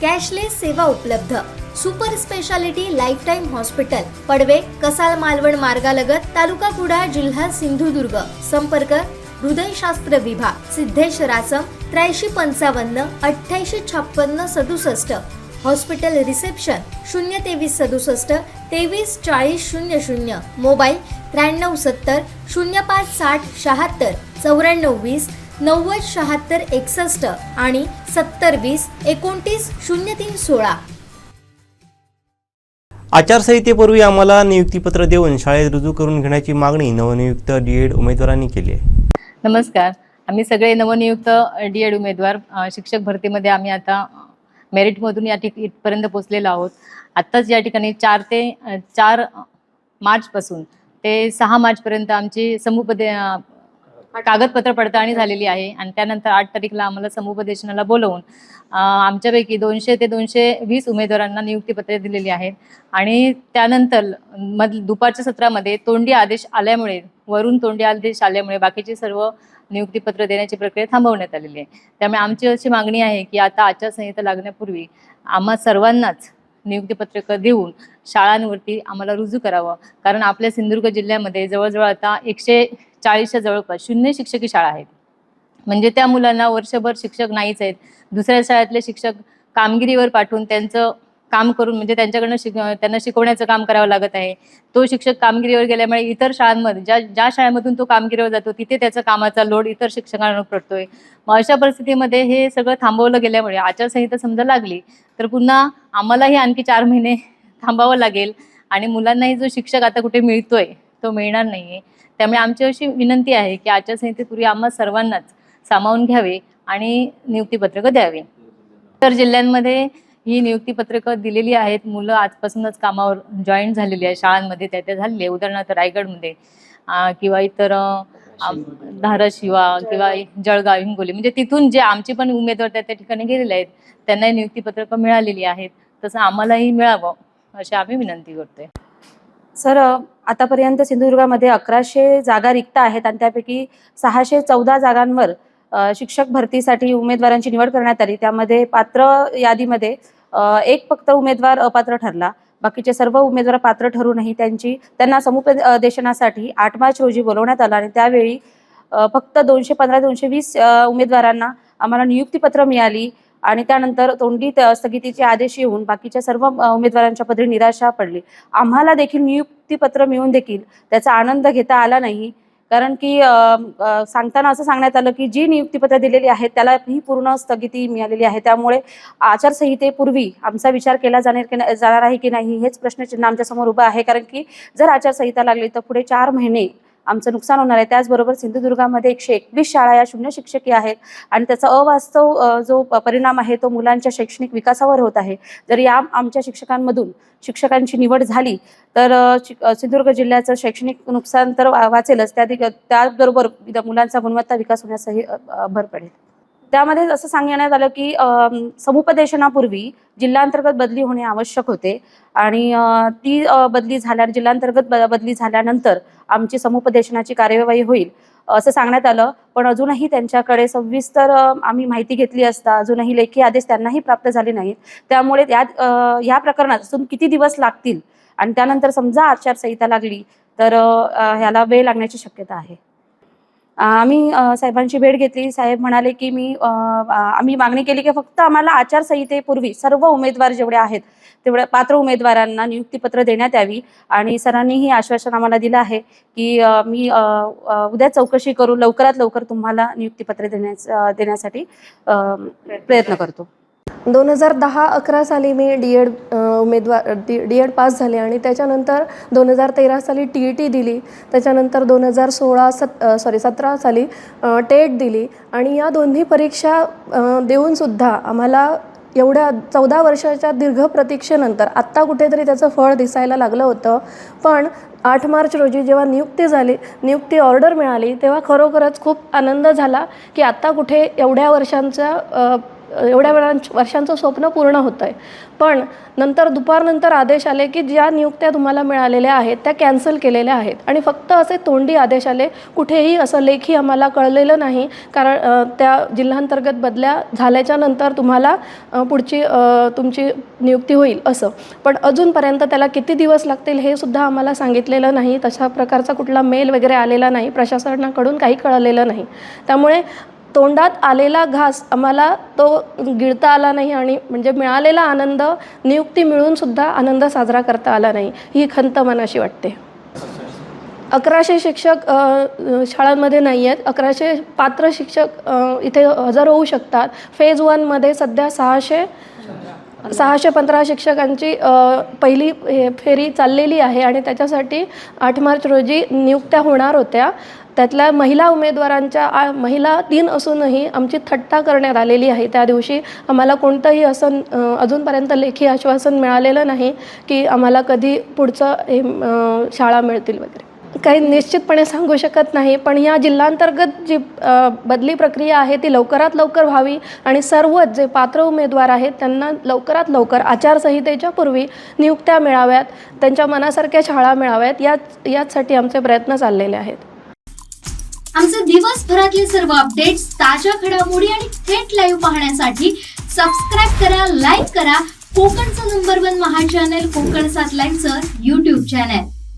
cashless सेवा उपलब्ध. Super speciality life time hospital Padave Kasal Malvan मार्गालगत तालुका कुडाळ जिल्हा सिंधुदुर्ग. संपर्क हृदयशास्त्र विभाग सिद्धेश रासम त्र्याऐंशी पंचावन्न अठ्ठ्याऐंशी छप्पन्न सदुसष्ट. हॉस्पिटल रिसेप्शन शून्य तेवीस सदुसष्ट तेवीस चाळीस शून्य शून्य. मोबाईल त्र्याण्णव सत्तर शून्य पाच साठ शहात्तर चौऱ्याण्णव वीस नव्वद शहात्तर एकसष्ट आणि सत्तर वीस एकोणतीस शून्य तीन सोळा. आचारसंहितेपूर्वी आम्हाला नियुक्तीपत्र देऊन शाळेत रुजू करून घेण्याची मागणी नवनियुक्त डी उमेदवारांनी केली आहे. नमस्कार. आम्ही सगळे नवनियुक्त डी एड उमेदवार अ, शिक्षक भरतीमध्ये आम्ही आता मेरिटमधून या ठिक इथपर्यंत पोहोचलेलो आहोत. आत्ताच या ठिकाणी चार ते अ, चार मार्चपासून ते सहा मार्चपर्यंत आमची समुपदे अ, कागदपत्र पडताळणी झालेली आहे आणि त्यानंतर आठ तारीखला आम्हाला समुपदेशनाला बोलवून आमच्यापैकी दोनशे ते दोनशे वीस उमेदवारांना नियुक्तीपत्रे दिलेली आहेत. आणि त्यानंतर मध दुपारच्या सत्रामध्ये तोंडी आदेश आल्यामुळे वरून तोंडी आदेश आल्यामुळे बाकीचे सर्व नियुक्तीपत्र देण्याची प्रक्रिया थांबवण्यात आलेली आहे. त्यामुळे आमची अशी मागणी आहे की आता आचारसंहिता लागण्यापूर्वी आम्हा सर्वांनाच नियुक्तीपत्रक देऊन शाळांवरती आम्हाला रुजू करावं. कारण आपल्या सिंधुदुर्ग जिल्ह्यामध्ये जवळजवळ आता एकशे चाळीसच्या जवळपास शून्य शिक्षकी शाळा आहेत. म्हणजे त्या मुलांना वर्षभर शिक्षक नाहीच आहेत. दुसऱ्या शाळेतले शिक्षक कामगिरीवर पाठवून त्यांचं काम करून म्हणजे त्यांच्याकडनं शिक त्यांना शिकवण्याचं काम करावं लागत आहे. तो शिक्षक कामगिरीवर गेल्यामुळे इतर शाळांमध्ये ज्या ज्या शाळेमधून तो कामगिरीवर जातो तिथे त्याचा कामाचा लोड इतर शिक्षकांवर पडतोय. मग अशा परिस्थितीमध्ये हे सगळं थांबवलं गेल्यामुळे आचारसंहिता समजा लागली तर पुन्हा आम्हालाही आणखी चार महिने थांबावं लागेल आणि मुलांनाही जो शिक्षक आता कुठे मिळतोय तो मिळणार नाहीये. त्यामुळे आमची अशी विनंती आहे की आचारसंहितेपूर्वी आम्हा सर्वांनाच सामावून घ्यावे आणि नियुक्तीपत्रकं द्यावी. इतर जिल्ह्यांमध्ये ही नियुक्तीपत्रकं दिलेली आहेत. मुलं आजपासूनच कामावर जॉईन झालेली आहे शाळांमध्ये त्या त्या झालेली आहे उदाहरणार्थ रायगडमध्ये किंवा इतर धाराशिवा किंवा जळगाव हिंगोली. म्हणजे तिथून जे आमचे पण उमेदवार त्या त्या ठिकाणी गेलेले आहेत त्यांनाही नियुक्तीपत्रकं मिळालेली आहेत. तसं आम्हालाही मिळावं अशी आम्ही विनंती करतोय. सर आतापर्यंत सिंधुदुर्गामध्ये अकराशे जागा रिक्त आहेत आणि त्यापैकी सहाशे चौदा जागांवर शिक्षक भरतीसाठी उमेदवारांची निवड करण्यात आली. त्यामध्ये पात्र यादीमध्ये एक फक्त उमेदवार अपात्र ठरला. बाकीचे सर्व उमेदवार पात्र ठरूनही त्यांची त्यांना समुपदेशनासाठी आठ मार्च रोजी बोलवण्यात आलं आणि त्यावेळी फक्त दोनशे पंधरा दोनशे वीस उमेदवारांना आम्हाला नियुक्तीपत्र मिळाली. आणि त्यानंतर तोंडी स्थगितीचे आदेश येऊन बाकीच्या सर्व उमेदवारांच्या पदरी निराशा पडली. आम्हाला देखील नियुक्तीपत्र मिळून देखील त्याचा आनंद घेता आला नाही. कारण की सांगताना असं सांगण्यात आलं की जी नियुक्तीपत्र दिलेली आहेत त्याला ही पूर्ण स्थगिती मिळालेली आहे. त्यामुळे आचारसंहितेपूर्वी आमचा विचार केला जाणार की जाणार आहे की नाही हेच प्रश्नचिन्ह आमच्यासमोर उभं आहे. कारण की जर आचारसंहिता लागली तर पुढे चार महिने आमचं नुकसान होणार आहे. त्याचबरोबर सिंधुदुर्गामध्ये एकशे एकवीस शाळा या शून्य शिक्षकी आहेत आणि त्याचा अवास्तव जो प- परिणाम आहे तो मुलांच्या शैक्षणिक विकासावर होत आहे. जर या आमच्या शिक्षकांमधून शिक्षकांची निवड झाली तर शि- सिंधुदुर्ग जिल्ह्याचं शैक्षणिक नुकसान तर वा- वाचेलच. त्या त्याचबरोबर मुलांचा गुणवत्ता विकास होण्यासही भर पडेल. त्यामध्ये असं सांगण्यात आलं की समुपदेशनापूर्वी जिल्हांतर्गत बदली होणे आवश्यक होते. आणि ती बदली झाल्या जिल्हांतर्गत ब- बदली झाल्यानंतर आमची समुपदेशनाची कार्यवाही होईल असं सांगण्यात आलं. पण अजूनही त्यांच्याकडे सविस्तर आम्ही माहिती घेतली असता अजूनही लेखी आदेश त्यांनाही प्राप्त झाले नाहीत. त्यामुळे या ह्या या प्रकरणात अजून किती दिवस लागतील? आणि त्यानंतर समजा आचारसंहिता लागली तर ह्याला वेळ लागण्याची शक्यता आहे. आम्ही साहेबांची भेट घेतली. साहेब म्हणाले की मी आम्ही मागणी केली की फक्त आम्हाला आचारसंहितेपूर्वी सर्व उमेदवार जेवढे आहेत तेवढ्या पात्र उमेदवारांना नियुक्तीपत्र देण्यात यावी आणि सरांनी ही आश्वासन आम्हाला दिलं आहे की मी उद्या चौकशी करून लवकरात लवकर तुम्हाला नियुक्तीपत्र देण्यास देण्यासाठी प्रयत्न करतो. दोन हजार दहा अकरा साली मी डी एड उमेदवार डी डी एड पास झाले आणि त्याच्यानंतर दोन हजार तेरा साली टी ई टी दिली. त्याच्यानंतर दोन हजार सोळा सत सॉरी सतरा साली टेट दिली. आणि या दोन्ही परीक्षा देऊनसुद्धा आम्हाला एवढ्या चौदा वर्षाच्या दीर्घ प्रतीक्षेनंतर आत्ता कुठेतरी त्याचं फळ दिसायला लागलं होतं. पण आठ मार्च रोजी जेव्हा नियुक्ती झाली नियुक्ती ऑर्डर मिळाली तेव्हा खरोखरच खूप आनंद झाला की आत्ता कुठे एवढ्या वर्षांचा एवढ्या वेळा वर्षांचं स्वप्न पूर्ण होतं आहे पण नंतर दुपारनंतर आदेश आले की ज्या नियुक्त्या तुम्हाला मिळालेल्या आहेत त्या कॅन्सल केलेल्या आहेत. आणि फक्त असे तोंडी आदेश आले कुठेही असं लेखी आम्हाला कळलेलं नाही. कारण त्या जिल्हांतर्गत बदल्या झाल्याच्यानंतर तुम्हाला पुढची तुमची नियुक्ती होईल असं. पण अजूनपर्यंत त्याला किती दिवस लागतील हे सुद्धा आम्हाला सांगितलेलं नाही. तशा प्रकारचा कुठला मेल वगैरे आलेला नाही. प्रशासनाकडून काही कळलेलं नाही. त्यामुळे तोंडात आलेला घास आम्हाला तो गिळता आला नाही आणि म्हणजे मिळालेला आनंद नियुक्ती मिळून सुद्धा आनंद साजरा करता आला नाही ही खंत मनाशी वाटते. अकराशे शिक्षक शाळांमध्ये नाही आहेत. अकराशे पात्र शिक्षक इथे हजर होऊ शकतात. फेज वनमध्ये सध्या सहाशे सहाशे पंधरा शिक्षकांची पहिली हे फेरी चाललेली आहे आणि त्याच्यासाठी आठ मार्च रोजी नियुक्त्या होणार होत्या. त्यातल्या महिला उमेदवारांच्या आ- महिला तीन असूनही आमची थट्टा करण्यात आलेली आहे. त्या दिवशी आम्हाला कोणतंही असं अजूनपर्यंत लेखी आश्वासन मिळालेलं नाही की आम्हाला कधी पुढचं हे शाळा मिळतील वगैरे. काही निश्चितपणे सांगू शकत नाही पण या जिल्हांतर्गत जी बदली प्रक्रिया आहे ती लवकरात लवकर व्हावी आणि सर्वच जे पात्र उमेदवार आहेत त्यांना लवकरात लवकर आचारसंहितेच्या पूर्वी नियुक्त्या मिळाव्यात त्यांच्या मनासारख्या शाळा मिळाव्यात याच याचसाठी आमचे प्रयत्न चाललेले आहेत. आमचे दिवसभरातले सर्व अपडेट्स ताज्या घडामोडी आणि थेट लाईव्ह पाहण्यासाठी सबस्क्राईब करा लाईक करा. कोकणचं नंबर वन महा चॅनल कोकण सात लाईनचं युट्यूब चॅनल